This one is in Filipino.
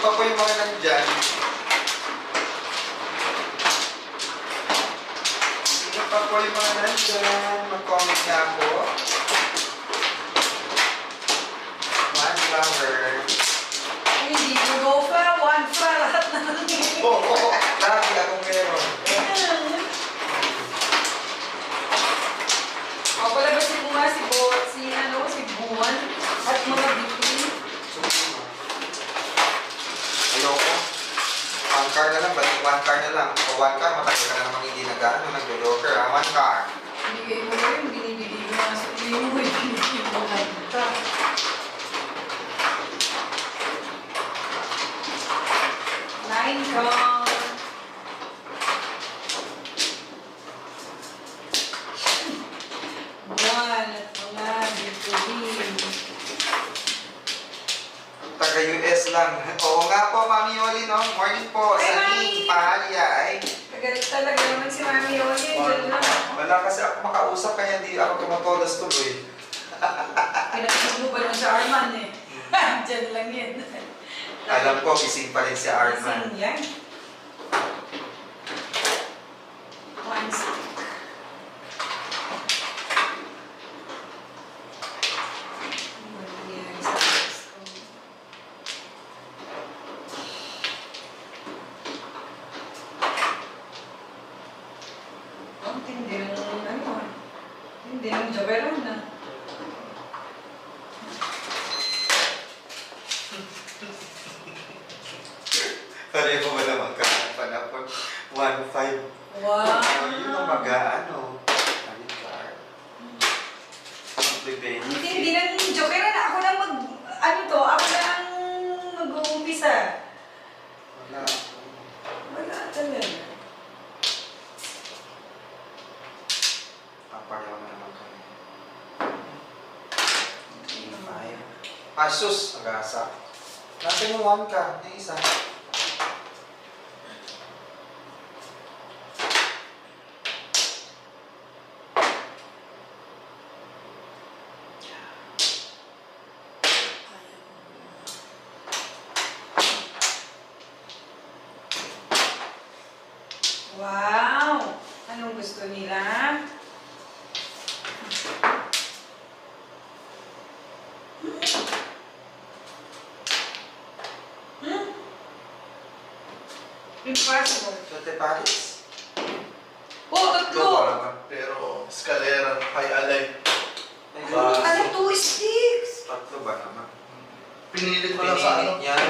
pa po yung mga nandyan. Sino pa po yung mga nandyan? Mag-comment nga po. One flower. Hindi go for one na lang. Oo, oh, oh, lagi akong meron. O, palabas si Bunga, si Bo, si ano, si Buwan, at mga bikini. Ayoko. One car na lang, balik one car na lang. O one car, matagal ka na naman hindi nag-ano, nag-joker. Ah, one car. Bigay mo na yung binibigay mo nga sa iyo mo, binibigay mo nga ito. Nine count. One at mga bikini. Taga-US lang. Oo nga po, Mami Yoli, no? Morning po. Ay, Sa Mami! Ning, Pahalya. Ay, Kagalit talaga naman si Mami Yoli. Diyan lang. wala kasi ako makausap, kaya hindi ako tumatodas tuloy. Pinagpag mo sa Arman eh? Diyan lang yan. Alam ko, gising pa rin si Arman. Gising yan. One stick. Ano nangyayari sa text ko? Ang tindi ng ano ah. Tindi ng jabelan na. Pareho ka ng panapon? 1-5. Wow! Yun ang mag-ano. Alin car. Magbibenta. Hindi, hindi nang joke na ako na mag, ano to, ako na ang mag-uumpisa. Wala. Wala talaga. Ah, pareho na naman kami. 3-5. Asus, agasa. Nasaan yung 1 ka? Yung isa. Wow! Anong gusto nila? Impossible. Sote Paris. Oh, tatlo! Pero escalera, high alay. Ay, Ano, two sticks? Tatlo ba naman? Pinilit mo lang sa ano. Niya.